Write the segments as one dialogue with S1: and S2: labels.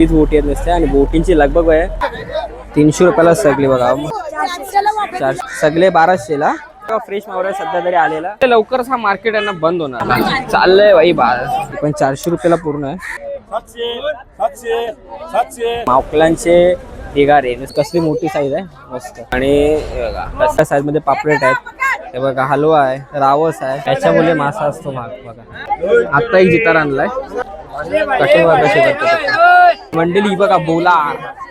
S1: तीच बोटी येत नसते आणि बोटींची लगभग आहे. तीनशे रुपयाला सगळी बघा. चार सगळे बाराशेला फ्रेश मावरा सध्या तरी आलेला. लवकरच हा मार्केट यांना बंद होणार. चाललंय बाई बा पण चारशे रुपयाला पूर्ण आहे. मावकलांचे ढिगारे कसली मोठी साईज आहे. मस्त. आणि बघा कसल्या साईजमध्ये पापलेट आहेत. हे बघा हलवा आहे रावस आहे. त्याच्यामुळे मासा असतो महाग बघा. आता एक जितार आणलाय. कटिंग कशी करतात मंडळी बघा बोला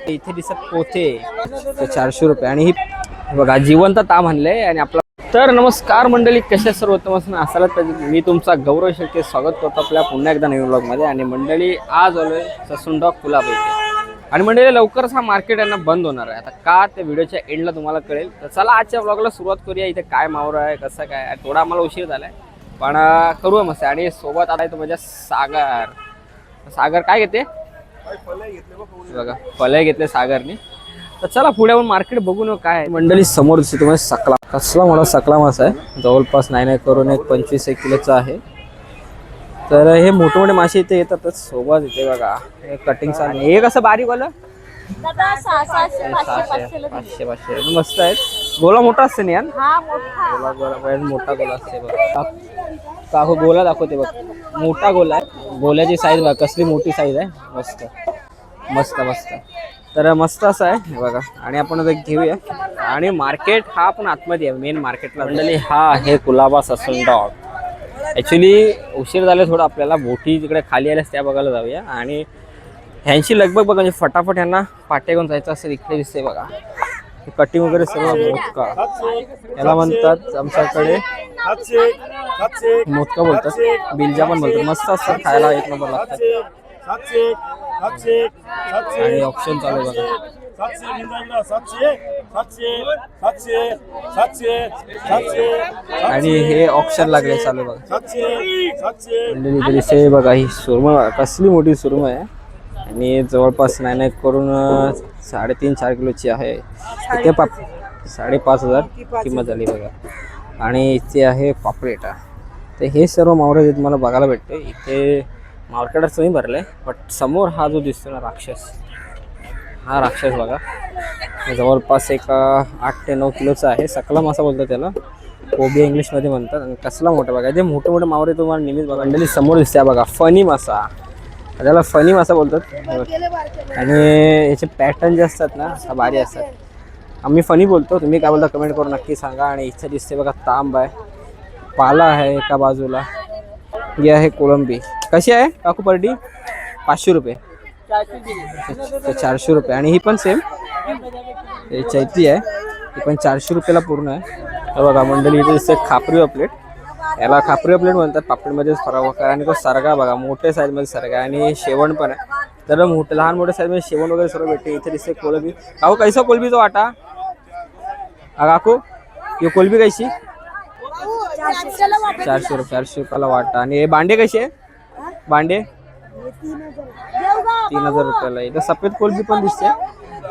S1: इथे दिसत पोथे चारशे रुपये. आणि ही बघा जिवंत ता म्हणलंय आणि आपला तर नमस्कार मंडळी कशा सर्वोत्तम असाल तर मी तुमचा गौरव शेळके स्वागत करतो आपल्या पुन्हा एकदा नवीन ब्लॉगमध्ये आणि मंडळी आज आलोय डॉग कुलाबाईचे आणि मंडळी लवकरच हा मार्केट यांना बंद होणार आहे. आता का ते व्हिडिओच्या एंडला तुम्हाला कळेल? तर चला आजच्या ब्लॉगला सुरुवात करूया. इथे काय मावरा आहे कसं काय थोडा आम्हाला उशीर झालाय. पण करूया मस्त. आणि सोबत आलाय तो माझ्या सागर. सागर काय घेते? बघा फलय घेतले सागरने. तर चला पुढे आपण मार्केट बघू ना काय. मंडळी समोर दिसते तुम्हाला सकला. कसला मला सकला मासा आहे. जवळपास नाही नाही करून एक पंचवीस एक किलोचा आहे. तर हे मोठे मोठे मासे इथे येतातच. सोबत इथे बघा हे कटिंग हे कसं बारीक वालं?
S2: पाचशे.
S1: पाचशे मस्त आहेत. गोला मोठा असते ना
S2: हा मोठा.
S1: गोला असते बघ. काकू- गोला दाखवते बघ. मोठा गोला आहे. गोल्याची साईज बघा कसली मोठी साईज आहे. मस्त. मस्त मस्त. तर मस्त असं आहे बघा. आणि आपण आता घेऊया. आणि मार्केट हा पण आतमध्ये आहे मेन मार्केटला मंडळी हा आहे कुलाबा ससून डॉग. ॲक्च्युली उशीर झालं थोडं आपल्याला. बोटी तिकडे खाली आल्यास त्या बघायला जाऊया. आणि ह्यांची लगभग बघा म्हणजे फटाफट ह्यांना पाट्या घेऊन जायचं असं इकडे दिसते बघा. कटिंग वगैरे सर्व मोदका याला म्हणतात आमच्याकडे मोदका बोलतात. बिलजा पण बोलतात. मस्त असतात खायला एक नंबर लागतात. आणि ऑप्शन चालू बघा. आणि हे ऑप्शन लागले चालू बघा. दिसते बघा ही सुरमई बघा, कसली मोठी सुरमई आहे. आणि जवळपास नाही नाही करून साडेतीन चार किलोची आहे. इथे पाप साडेपाच हजार किंमत झाली बघा. आणि इथे आहे पापलेटा. तर हे सर्व मावरे जे तुम्हाला बघायला भेटते इथे मार्केटच नाही भरलं आहे बट समोर हा जो दिसतो ना राक्षस हा राक्षस बघा. जवळपास एक आठ ते नऊ किलोचा आहे. सकला मासा बोलतात त्याला. कोबी इंग्लिशमध्ये म्हणतात. आणि कसला मोठा बघा. जे मोठे मोठे मावरे तुम्हाला नेहमीच बघा. मंडळी समोर दिसते बघा फनी मासा. त्याला फनी मासा बोलतात. आणि याचे पॅटर्न जे असतात ना हा भारी असतात. आम्ही फनी बोलतो. तुम्ही काय बोलता कमेंट करून नक्की सांगा. आणि इथे दिसते बघा तांब आहे. पाला आहे एका बाजूला. ही आहे कोळंबी. कशी आहे काकू पर्टी पाचशे रुपये. चारशे रुपये. आणि ही पण सेम हे चैती आहे. ही पण चारशे रुपयाला पूर्ण आहे. बघा मंडळी इथे दिसते खापरी प्लेट याला खापरी प्लेट म्हणतात. पापडमध्येच फरक वगैरे आणि तो सरगा बघा. मोठ्या साईजमध्ये सरगा आणि शेवण पण आहे. तर मोठे लहान मोठ्या साईजमध्ये शेवण वगैरे सर्व भेटते. इथे दिसते कोलंबी. काकू कैसा कोलबीचा वाटा? हा काकू ही कोलबी कैशी? चारशे रुपये चारशे रुपयाला वाटा. आणि हे भांडे कसे?
S2: भांडे?
S1: तीन हजार रुपयाला. इथं सफेद कोलबी पण दिसते.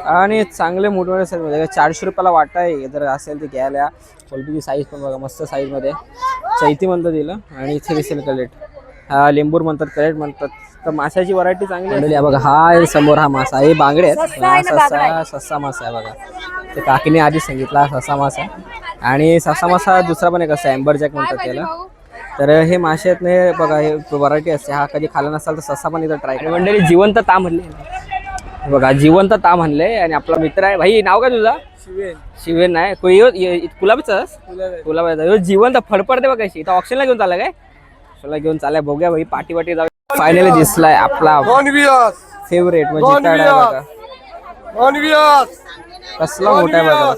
S1: आणि चांगले मोठे मोठे साईजमध्ये चारशे रुपयाला वाटा आहे. जर असेल तर घ्यायला. कोलबीची साईज पण बघा मस्त साईजमध्ये. चैती म्हणतात तिला. आणि इथे दिसेल कलेट हा लिंबूर म्हणतात कलेट म्हणतात. तर माशाची व्हरायटी चांगली आहे. बघा हा आहे समोर हा मासा. हे बांगडे आहेत. हा ससा ससा मासा आहे बघा. ते काकीने आधी सांगितला ससा मासा आणि ससा मासा दुसरा पण एक असं एम्बर जॅक म्हणतात त्याला. तर हे मासे आहेत ना हे बघा हे व्हरायटी असते. हा कधी खाला नसाल तर ससा पण इथं ट्राय करा. मंडळी जिवंत ताम म्हणले बघा जिवंत ताम म्हणले आणि आपला मित्र आहे. भाई नाव काय तुझा? शिवेन. शिवेन नाही. कोई यो- ये- गुलाबीचाच गुलाबाचा? ह्यो जिवंत फडफडते बघा इथं ऑप्शनला घेऊन चालला काय? ऑप्शनला घेऊन चाललाय. बघूया भाई पाठी वाटी जाऊ फायनली दिसलाय आपला फेवरेट म्हणजे आहे बघा. कसला मोठा आहे बघा.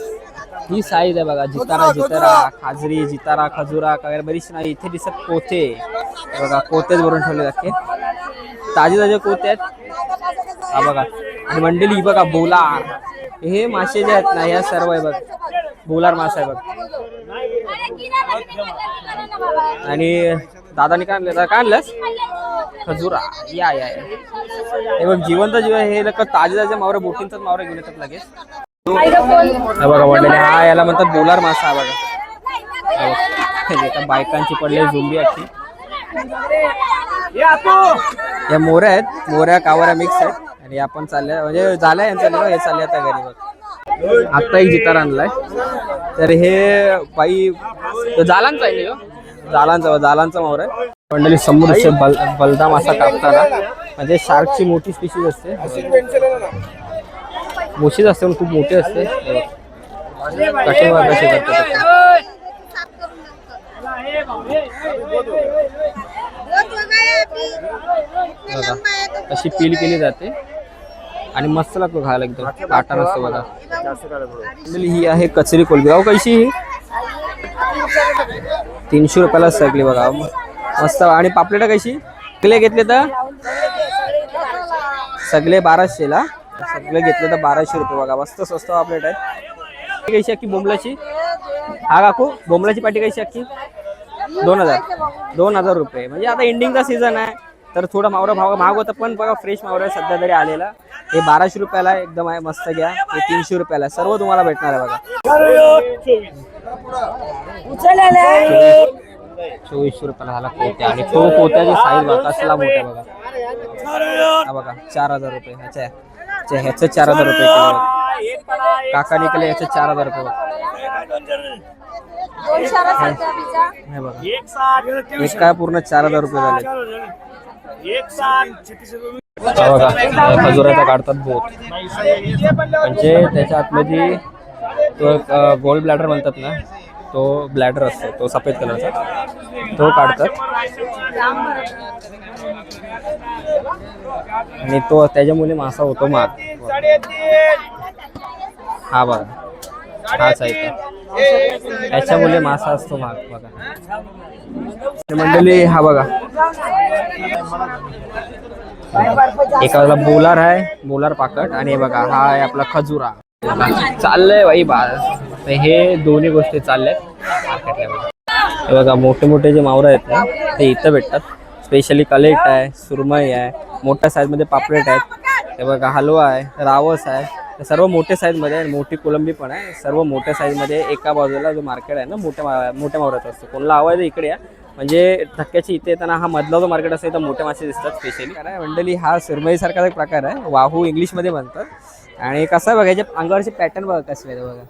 S1: ही साईज आहे बघा. जितारा जितारा खाजरी जितारा खजुरा वगैरे बरीच नाही इथे दिसत कोथे बघा कोथेच भरून ठेवले जाते ताजे ताजे कोथे आहेत. हा बघा. आणि मंडळी ही बघा बोलार. हे मासे जे आहेत ना या सर्व आहे बघ. बोलार मासा आहे बघ. आणि दादाने काय आणलं काय आणलंस खजुरा. या या या. हे बघ जिवंत जीव आहे. हे लोक ताजे ताजे मावरे बोटींचाच मावरे घेऊन येतात लगेच. बघा वडलेले हा याला म्हणतात बोलार मासा हा बघा बायकांची पडले झुंबी अशी या मोऱ्या आहेत. मोऱ्या कावऱ्या मिक्स आहेत. आणि आपण चालले म्हणजे झालं यांचं हे चालले आता घरी बघ. आत्ता एक जितार आणलाय. तर हे बाई जालांचा आहे जालांचा हो, जालांचा मोर आहे. मंडळी समोर असे बल बलदा मासा कापताना. म्हणजे शार्कची मोठी स्पीशीज असते. मोशीच असते पण खूप मोठी असते. कठीण कशी करतात. अशी पील केली जाते. आणि मस्त लागतो खायला एकदम. नसतो बघा. ही आहे कचरी कोलबी. अहो कशी ही? तीनशे रुपयाला सगळी बघा. मस्त. आणि पापलेटा कशी? सगळे घेतले तर? सगळे बाराशेला सगळे घेतले तर बाराशे रुपये बघा. मस्त स्वस्त पापलेट आहे ही कशी अख्खी? बोंबलाची? हा काकू बोंबलाची पाटी कशी अख्खी? दोन हजार. दोन हजार रुपये. म्हणजे आता एंडिंगचा सीझन आहे. तर थोडा मावरा भाव महाग होता पण बघा फ्रेश मावरा सध्या तरी आलेला. हे बाराशे रुपयाला एकदम आहे मस्त घ्या. हे तीनशे रुपयाला. सर्व तुम्हाला भेटणार आहे बघा. चोवीसशे रुपयाला झाला पोत्या आणि तो पोत्याची साईज बघा कसला मोठा बघा. हा बघा चार हजार रुपये. ह्याच्या ह्याच्या- ह्याचं चार हजार रुपये किलो आहे. काकाने केलं ह्याचं चार हजार रुपये बघा. हे. बघा. एक काय पूर्ण चार हजार रुपये झाले? बघा खजुराचा काढतात बोट म्हणजे त्याच्या आतमध्ये तो गोल गोल्ड ब्लॅडर म्हणतात ना तो ब्लॅडर असतो तो सफेद कलरचा. तो काढतात. आणि तो त्याच्यामुळे मासा होतो माग. हा बघा. हाच आहे का त्याच्यामुळे मासा असतो माग बघा. मंडळी हा बघा. एका बोलार आहे बोलार पाकट आणि बघा हा आहे आपला खजुरा. चाललंय बाई बा हे दोन्ही गोष्टी चालल्यात. बघा. मोठे मोठे जे मावरं आहेत ना ते इथं भेटतात. स्पेशली कलेट आहे सुरमई आहे मोठ्या साईजमध्ये पापलेट आहेत. हे बघा हलवा आहे रावस आहे. सर्व मोठ्या साईजमध्ये आहे मोठी कोलंबी पण आहे. सर्व मोठ्या साईजमध्ये एका बाजूला जो मार्केट आहे ना मोठ्या मा- मोठ्या मावराचा असतो. कोणाला आहे तर इकडे या. म्हणजे धक्क्याची इथे येताना हा मधला जो मार्केट असेल तर मोठे मासे दिसतात स्पेशली कारण मंडळी हा सुरमईसारखा एक प्रकार आहे. वाहू इंग्लिशमध्ये म्हणतात. आणि कसं आहे बघा याच्या अंगावरचे पॅटर्न बघा कसे आहेत बघा.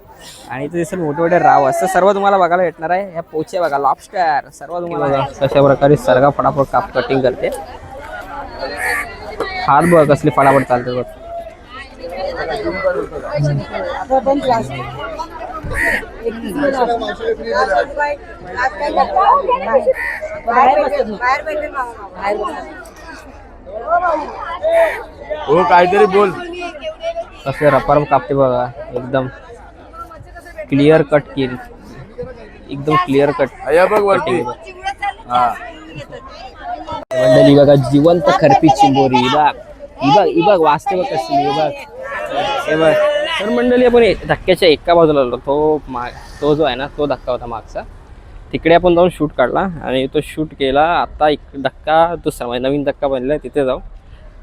S1: आणि इथे दिसेल मोठे मोठे राव. असं सर्व तुम्हाला बघायला भेटणार आहे. ह्या पोचे बघा लॉबस्टर सर्व तुम्हाला कशा प्रकारे सरगा फटाफट काप कटिंग करते. हात बघ कसली फटाफट चालते बघ.
S3: हो काहीतरी बोल.
S1: कसले रपार कापते बघा एकदम क्लिअर कट केली. एकदम क्लिअर कट
S3: बघ हा.
S1: मंडळी बघा जिवंत खरपी चिंबोरी. बघ ही बघ ही बघ वाचते बघ कसली बघ. तर मंडळी आपण धक्क्याच्या एका बाजूला आलो. तो माग तो जो आहे ना तो धक्का होता मागचा. तिकडे आपण जाऊन शूट काढला आणि तो शूट केला. आता एक धक्का दुसरा म्हणजे नवीन धक्का बनला तिथे जाऊ.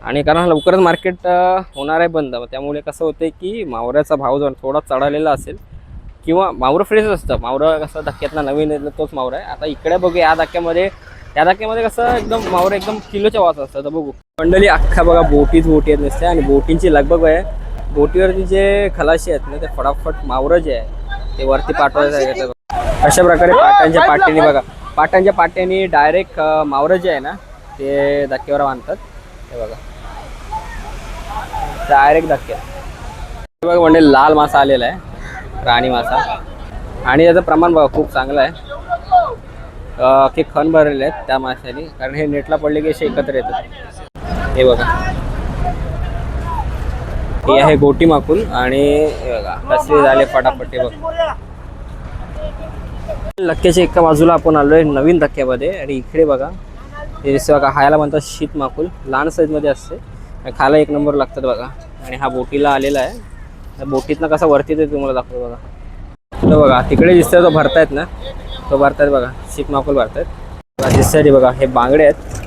S1: आणि कारण लवकरच मार्केट होणार आहे बंद. त्यामुळे कसं होतं की मावऱ्याचा भाव जो थोडा चढालेला असेल किंवा मावरं फ्रेशच असतं. मावरं कसं धक्क्यातला नवीन येतलं तोच मावरा आहे. आता इकडे बघू या धक्क्यामध्ये त्या धक्क्यामध्ये कसं एकदम मावरं एकदम किलोच्या वाच असतं तर बघू. मंडळी अख्खा बघा बोटीच बोटी येत नसते आणि बोटींची लगबग आहे. बोटीवरती जे खलाशी आहेत ना ते फटाफट मावरं जे आहे ते वरती पाठवायचं. अशा प्रकारे पाट्यांच्या पाट्याने बघा पाट्यांच्या पाट्याने डायरेक्ट मावरं जे आहे ना ते धक्क्यावर बांधतात. हे बघा. डायरेक्ट धक्क्यात हे बघा म्हणजे लाल मासा आलेला आहे राणी मासा. आणि त्याचं प्रमाण बघा खूप चांगलं आहे. की खण भरलेले आहेत त्या माशाने कारण हे नेटला पडले की असे एकत्र येतात. हे बघा. हे आहे गोटी माकून आणि बघा कसले झाले फटाफटे बघ. लक्क्याच्या एका बाजूला आपण आलोय नवीन धक्क्यामध्ये आणि इकडे बघा हे बघा खायला म्हणतात शीत माकुल लहान साईजमध्ये असते. खायला एक नंबर लागतात बघा. आणि हा बोटीला आलेला आहे. त्या बोटीतनं कसा वरती ते तुम्हाला दाखवतो बघा. तो बघा तिकडे दिसतोय तो भरतायत ना. तो भरतायत बघा शीत माकुल भरतायत. बघा दिसतंय बघा हे बांगडे आहेत.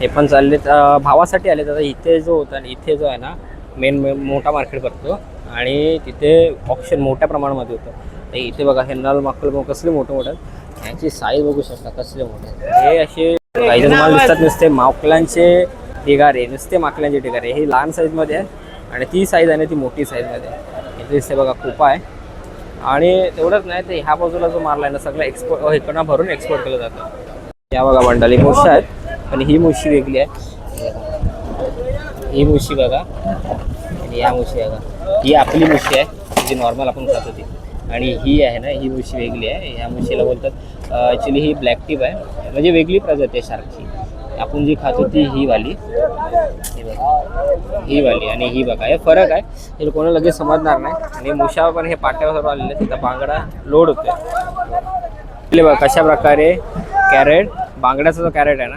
S1: हे पण चालले भावासाठी आले आता इथे जो होता आणि इथे जो आहे ना मेन मोठा मार्केट भरतो आणि तिथे ऑप्शन मोठ्या प्रमाणामध्ये होतं. तर इथे बघा हे नल माकल कसले मोठे मोठे ह्यांची साईज बघू शकता कसले मोठे हे असे माल तुम्हाला दिसतात नुसते माकलांचे ढिगारे नुसते माकलांचे ढिगारे. हे लहान साईजमध्ये आहे आणि ती साईज आहे ना ती मोठी साईजमध्ये आहे. इथे दिसते बघा खूप आहे. आणि तेवढंच नाही तर ह्या बाजूला जो मारला आहे ना सगळं एक्सपोर्ट इकडनं भरून एक्सपोर्ट केलं जातं. या बघा मंडळी मुशी आहेत. पण ही मुशी वेगळी आहे. ही मुशी बघा. आणि या मुशी आहे ही आपली मुशी आहे जी नॉर्मल आपण खात होती. आणि ही आहे ना ही मुशी वेगळी आहे. ह्या मुशीला बोलतात ॲक्च्युली ही ब्लॅक टीप आहे. म्हणजे वेगळी प्रजाती आहे शार्कची आपण जी खात होती ही वाली. ही बघा. ही वाली आणि ही बघा. हे फरक आहे. हे कोणाला लगेच समजणार नाही. आणि मुशा पण हे पाट्यावर सर्व आलेले तिथं बांगडा लोड होतोय. बघा कशा प्रकारे कॅरेट बांगड्याचा जो कॅरेट आहे ना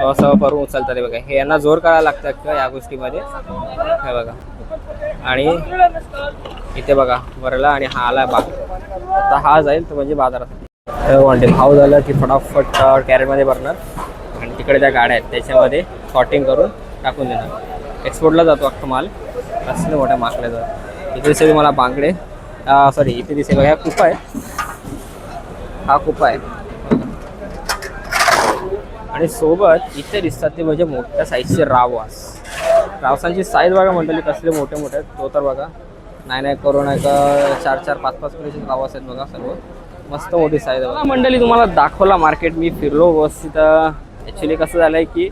S1: तो असं भरून उचलतात हे बघा. हे यांना जोर करायला लागतात का या गोष्टीमध्ये? हे बघा. आणि इथे बघा वरला आणि हा आला बाग. आता हा जाईल तर म्हणजे बाजारात. म्हणते भाव झाला की फटाफट कॅरेटमध्ये भरणार. आणि तिकडे त्या गाड्या आहेत त्याच्यामध्ये शॉर्टिंग करून टाकून देणार. एक्सपोर्टला जातो अख्खा माल. असले मोठ्या माकड्याचा इथे दिसेल मला बांगडे. सॉरी इथे दिसेल बघा ह्या कुपा आहे हा कुपा आहे. आणि सोबत इथे दिसतात ते म्हणजे मोठ्या साईजचे रावास रावसांची साईज बघा मंडळी कसले मोठे मोठे आहेत. तो तर बघा. नाही नाही करू आहे का चार चार पाच पाच किलोचे रावास आहेत बघा सर्व. मस्त मोठी साईज आहे बघा. मंडळी तुम्हाला दाखवला मार्केट मी फिरलो व्यवस्थित. ॲक्च्युली कसं झालं आहे की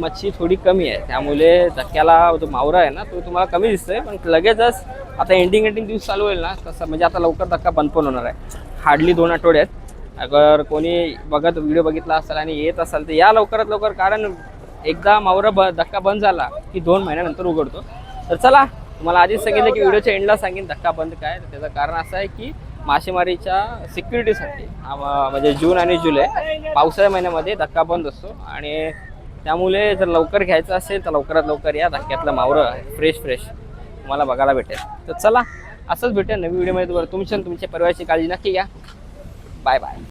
S1: मच्छी थोडी कमी आहे. त्यामुळे धक्क्याला जो मावरा आहे ना तो तुम्हाला कमी दिसतोय. पण लगेचच आता एंडिंग एंडिंग दिवस चालू होईल ना तसं म्हणजे आता लवकर धक्का बंद पण होणार आहे. हार्डली दोन आठवड्यात अगर कोणी बघत व्हिडिओ बघितला असेल आणि येत असाल तर या लवकरात लवकर कारण एकदा मावरा ब धक्का बंद झाला की दोन महिन्यानंतर उघडतो. तर चला तुम्हाला आधीच सांगितलं की व्हिडिओच्या एंडला सांगेन धक्का बंद काय? तर त्याचं कारण असं आहे की मासेमारीच्या सिक्युरिटीसाठी हा म्हणजे जून आणि जुलै पावसाळ्या महिन्यामध्ये धक्का बंद असतो. आणि त्यामुळे जर लवकर घ्यायचं असेल तर लवकरात लवकर या धक्क्यातलं मावरं फ्रेश फ्रेश तुम्हाला बघायला भेटेल. तर चला असंच भेटेल नवीन व्हिडिओमध्ये तुम्हाला तुमच्या तुमच्या परिवाराची काळजी नक्की घ्या. Bye bye